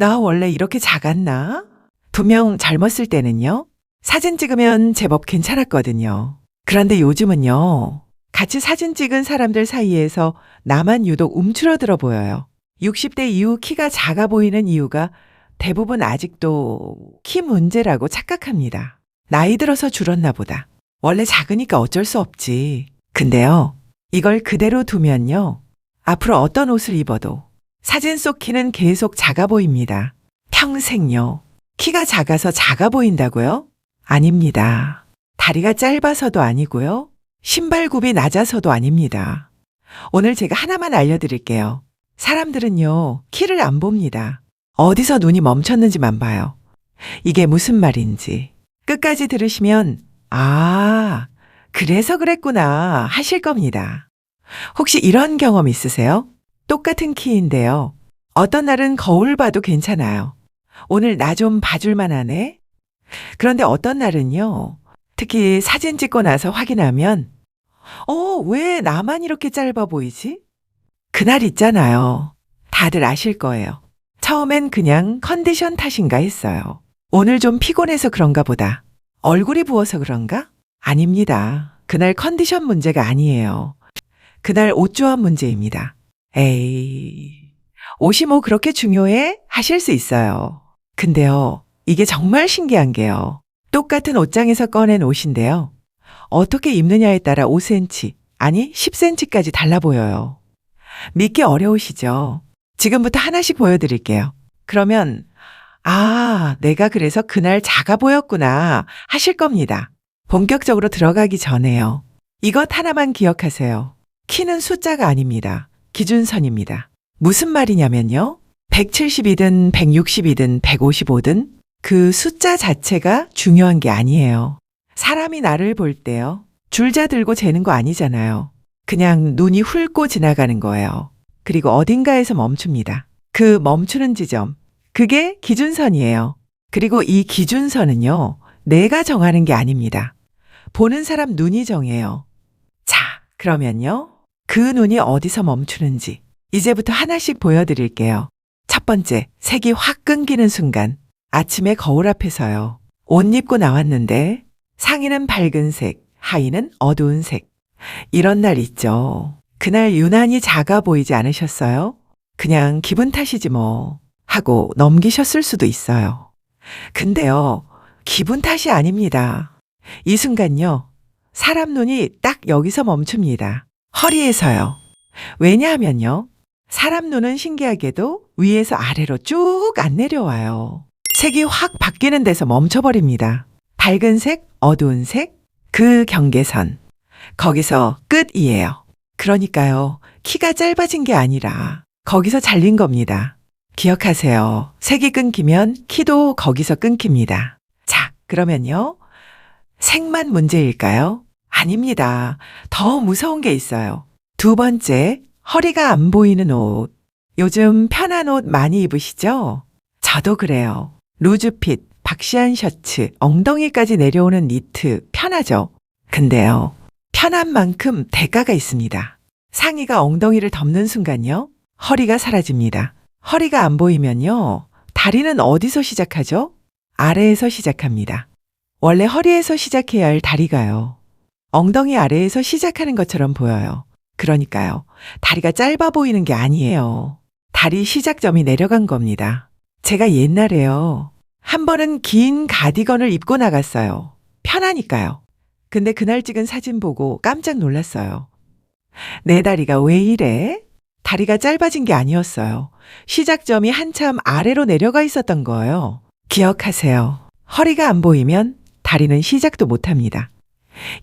나 원래 이렇게 작았나? 분명 젊었을 때는요. 사진 찍으면 제법 괜찮았거든요. 그런데 요즘은요. 같이 사진 찍은 사람들 사이에서 나만 유독 움츠러들어 보여요. 60대 이후 키가 작아 보이는 이유가 대부분 아직도 키 문제라고 착각합니다. 나이 들어서 줄었나 보다. 원래 작으니까 어쩔 수 없지. 근데요, 이걸 그대로 두면요. 앞으로 어떤 옷을 입어도 사진 속 키는 계속 작아 보입니다. 평생요. 키가 작아서 작아 보인다고요? 아닙니다. 다리가 짧아서도 아니고요. 신발굽이 낮아서도 아닙니다. 오늘 제가 하나만 알려드릴게요. 사람들은요, 키를 안 봅니다. 어디서 눈이 멈췄는지만 봐요. 이게 무슨 말인지. 끝까지 들으시면, 아, 그래서 그랬구나 하실 겁니다. 혹시 이런 경험 있으세요? 똑같은 키인데요. 어떤 날은 거울 봐도 괜찮아요. 오늘 나 좀 봐줄만 하네? 그런데 어떤 날은요. 특히 사진 찍고 나서 확인하면, 어, 왜 나만 이렇게 짧아 보이지? 그날 있잖아요. 다들 아실 거예요. 처음엔 그냥 컨디션 탓인가 했어요. 오늘 좀 피곤해서 그런가 보다. 얼굴이 부어서 그런가? 아닙니다. 그날 컨디션 문제가 아니에요. 그날 옷 조합 문제입니다. 에이, 옷이 뭐 그렇게 중요해? 하실 수 있어요. 근데요, 이게 정말 신기한 게요. 똑같은 옷장에서 꺼낸 옷인데요. 어떻게 입느냐에 따라 5cm, 아니 10cm까지 달라 보여요. 믿기 어려우시죠? 지금부터 하나씩 보여드릴게요. 그러면, 아, 내가 그래서 그날 작아 보였구나 하실 겁니다. 본격적으로 들어가기 전에요. 이것 하나만 기억하세요. 키는 숫자가 아닙니다. 기준선입니다. 무슨 말이냐면요. 170이든 160이든 155든 그 숫자 자체가 중요한 게 아니에요. 사람이 나를 볼 때요. 줄자 들고 재는 거 아니잖아요. 그냥 눈이 훑고 지나가는 거예요. 그리고 어딘가에서 멈춥니다. 그 멈추는 지점. 그게 기준선이에요. 그리고 이 기준선은요. 내가 정하는 게 아닙니다. 보는 사람 눈이 정해요. 자, 그러면요. 그 눈이 어디서 멈추는지 이제부터 하나씩 보여드릴게요. 첫 번째, 색이 확 끊기는 순간. 아침에 거울 앞에서요. 옷 입고 나왔는데 상의는 밝은 색, 하의는 어두운 색. 이런 날 있죠. 그날 유난히 작아 보이지 않으셨어요? 그냥 기분 탓이지 뭐. 하고 넘기셨을 수도 있어요. 근데요, 기분 탓이 아닙니다. 이 순간요, 사람 눈이 딱 여기서 멈춥니다. 허리에서요. 왜냐하면요, 사람 눈은 신기하게도 위에서 아래로 쭉 안 내려와요. 색이 확 바뀌는 데서 멈춰버립니다. 밝은 색, 어두운 색, 그 경계선. 거기서 끝이에요. 그러니까요, 키가 짧아진 게 아니라 거기서 잘린 겁니다. 기억하세요. 색이 끊기면 키도 거기서 끊깁니다. 자, 그러면요. 색만 문제일까요? 아닙니다. 더 무서운 게 있어요. 두 번째, 허리가 안 보이는 옷. 요즘 편한 옷 많이 입으시죠? 저도 그래요. 루즈핏, 박시한 셔츠, 엉덩이까지 내려오는 니트, 편하죠? 근데요, 편한 만큼 대가가 있습니다. 상의가 엉덩이를 덮는 순간요, 허리가 사라집니다. 허리가 안 보이면요, 다리는 어디서 시작하죠? 아래에서 시작합니다. 원래 허리에서 시작해야 할 다리가요. 엉덩이 아래에서 시작하는 것처럼 보여요. 그러니까요. 다리가 짧아 보이는 게 아니에요. 다리 시작점이 내려간 겁니다. 제가 옛날에요. 한 번은 긴 가디건을 입고 나갔어요. 편하니까요. 근데 그날 찍은 사진 보고 깜짝 놀랐어요. 내 다리가 왜 이래? 다리가 짧아진 게 아니었어요. 시작점이 한참 아래로 내려가 있었던 거예요. 기억하세요. 허리가 안 보이면 다리는 시작도 못 합니다.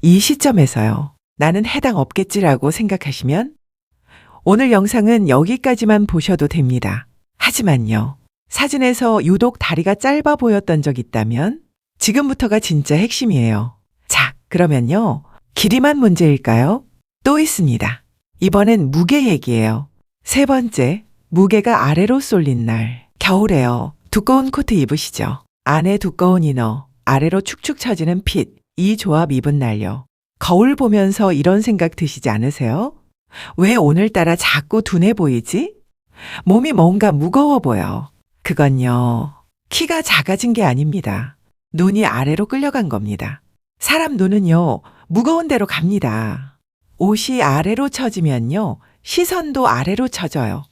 이 시점에서요. 나는 해당 없겠지라고 생각하시면 오늘 영상은 여기까지만 보셔도 됩니다. 하지만요. 사진에서 유독 다리가 짧아 보였던 적 있다면 지금부터가 진짜 핵심이에요. 자, 그러면요. 길이만 문제일까요? 또 있습니다. 이번엔 무게 얘기예요. 세 번째, 무게가 아래로 쏠린 날. 겨울에요. 두꺼운 코트 입으시죠. 안에 두꺼운 이너, 아래로 축축 처지는 핏. 이 조합 입은 날요. 거울 보면서 이런 생각 드시지 않으세요? 왜 오늘따라 자꾸 둔해 보이지? 몸이 뭔가 무거워 보여. 그건요, 키가 작아진 게 아닙니다. 눈이 아래로 끌려간 겁니다. 사람 눈은요, 무거운 데로 갑니다. 옷이 아래로 처지면요, 시선도 아래로 처져요.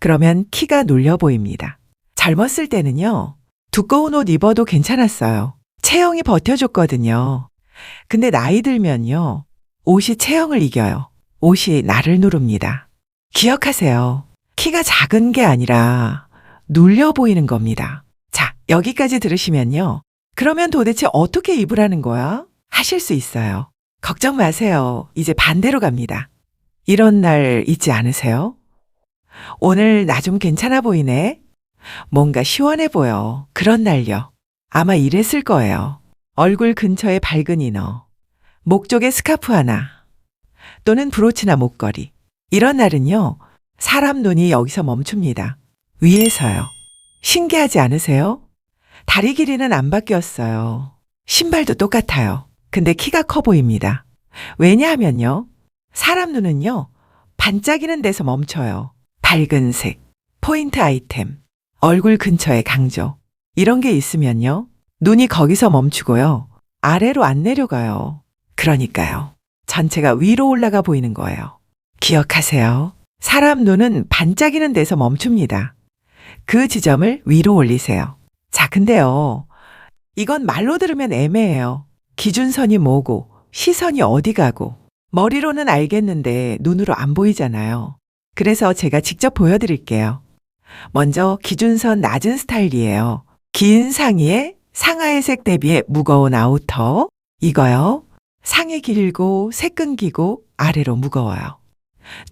그러면 키가 눌려 보입니다. 젊었을 때는요, 두꺼운 옷 입어도 괜찮았어요. 체형이 버텨줬거든요. 근데 나이 들면요, 옷이 체형을 이겨요. 옷이 나를 누릅니다. 기억하세요. 키가 작은 게 아니라 눌려 보이는 겁니다. 자, 여기까지 들으시면요. 그러면 도대체 어떻게 입으라는 거야? 하실 수 있어요. 걱정 마세요. 이제 반대로 갑니다. 이런 날 있지 않으세요? 오늘 나 좀 괜찮아 보이네. 뭔가 시원해 보여. 그런 날요. 아마 이랬을 거예요. 얼굴 근처에 밝은 이너, 목 쪽에 스카프 하나, 또는 브로치나 목걸이. 이런 날은요, 사람 눈이 여기서 멈춥니다. 위에서요. 신기하지 않으세요? 다리 길이는 안 바뀌었어요. 신발도 똑같아요. 근데 키가 커 보입니다. 왜냐하면요, 사람 눈은요, 반짝이는 데서 멈춰요. 밝은 색, 포인트 아이템, 얼굴 근처에 강조. 이런 게 있으면요, 눈이 거기서 멈추고요. 아래로 안 내려가요. 그러니까요. 전체가 위로 올라가 보이는 거예요. 기억하세요. 사람 눈은 반짝이는 데서 멈춥니다. 그 지점을 위로 올리세요. 자, 근데요. 이건 말로 들으면 애매해요. 기준선이 뭐고, 시선이 어디 가고, 머리로는 알겠는데 눈으로 안 보이잖아요. 그래서 제가 직접 보여드릴게요. 먼저 기준선 낮은 스타일이에요. 긴 상의에 상하의색 대비에 무거운 아우터. 이거요. 상이 길고 색 끊기고 아래로 무거워요.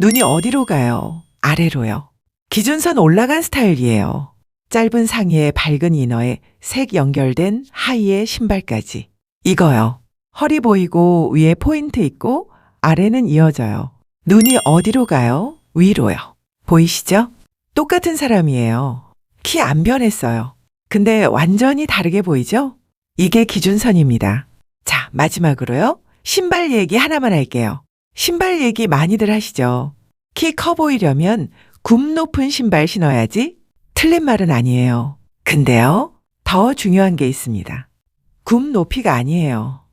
눈이 어디로 가요? 아래로요. 기준선 올라간 스타일이에요. 짧은 상의에 밝은 이너에 색 연결된 하의에 신발까지. 이거요. 허리 보이고 위에 포인트 있고 아래는 이어져요. 눈이 어디로 가요? 위로요. 보이시죠? 똑같은 사람이에요. 키 안 변했어요. 근데 완전히 다르게 보이죠? 이게 기준선입니다. 자, 마지막으로요. 신발 얘기 하나만 할게요. 신발 얘기 많이들 하시죠? 키 커 보이려면 굽 높은 신발 신어야지? 틀린 말은 아니에요. 근데요, 더 중요한 게 있습니다. 굽 높이가 아니에요.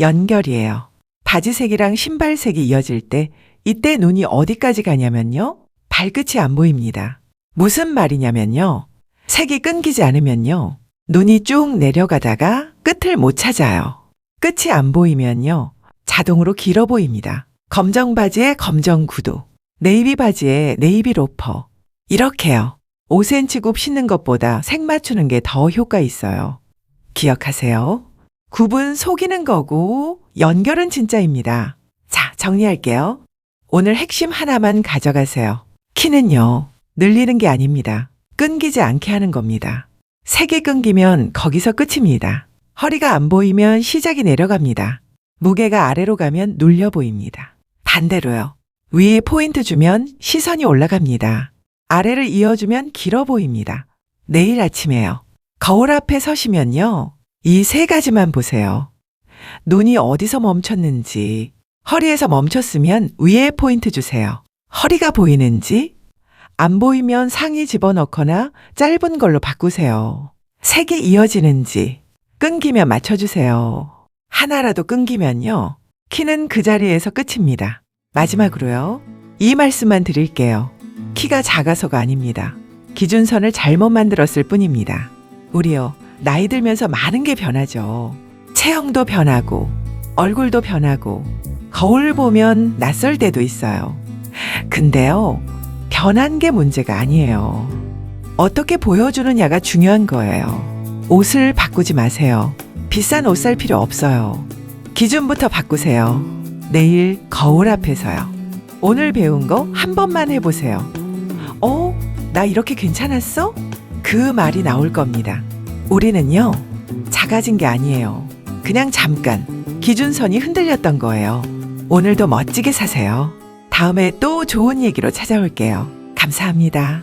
연결이에요. 바지색이랑 신발색이 이어질 때 이때 눈이 어디까지 가냐면요. 발끝이 안 보입니다. 무슨 말이냐면요. 색이 끊기지 않으면요. 눈이 쭉 내려가다가 끝을 못 찾아요. 끝이 안 보이면요. 자동으로 길어 보입니다. 검정 바지에 검정 구두, 네이비 바지에 네이비 로퍼. 이렇게요. 5cm 굽 신는 것보다 색 맞추는 게 더 효과 있어요. 기억하세요. 굽은 속이는 거고 연결은 진짜입니다. 자, 정리할게요. 오늘 핵심 하나만 가져가세요. 키는요, 늘리는 게 아닙니다. 끊기지 않게 하는 겁니다. 색이 끊기면 거기서 끝입니다. 허리가 안 보이면 시작이 내려갑니다. 무게가 아래로 가면 눌려 보입니다. 반대로요. 위에 포인트 주면 시선이 올라갑니다. 아래를 이어주면 길어 보입니다. 내일 아침에요. 거울 앞에 서시면요. 이 세 가지만 보세요. 눈이 어디서 멈췄는지, 허리에서 멈췄으면 위에 포인트 주세요. 허리가 보이는지, 안 보이면 상의 집어넣거나 짧은 걸로 바꾸세요. 색이 이어지는지, 끊기면 맞춰주세요. 하나라도 끊기면요. 키는 그 자리에서 끝입니다. 마지막으로요. 이 말씀만 드릴게요. 키가 작아서가 아닙니다. 기준선을 잘못 만들었을 뿐입니다. 우리요, 나이 들면서 많은 게 변하죠. 체형도 변하고, 얼굴도 변하고, 거울 보면 낯설 때도 있어요. 근데요, 변한 게 문제가 아니에요. 어떻게 보여주느냐가 중요한 거예요. 옷을 바꾸지 마세요. 비싼 옷 살 필요 없어요. 기준부터 바꾸세요. 내일 거울 앞에서요. 오늘 배운 거 한 번만 해보세요. 어? 나 이렇게 괜찮았어? 그 말이 나올 겁니다. 우리는요, 작아진 게 아니에요. 그냥 잠깐 기준선이 흔들렸던 거예요. 오늘도 멋지게 사세요. 다음에 또 좋은 얘기로 찾아올게요. 감사합니다.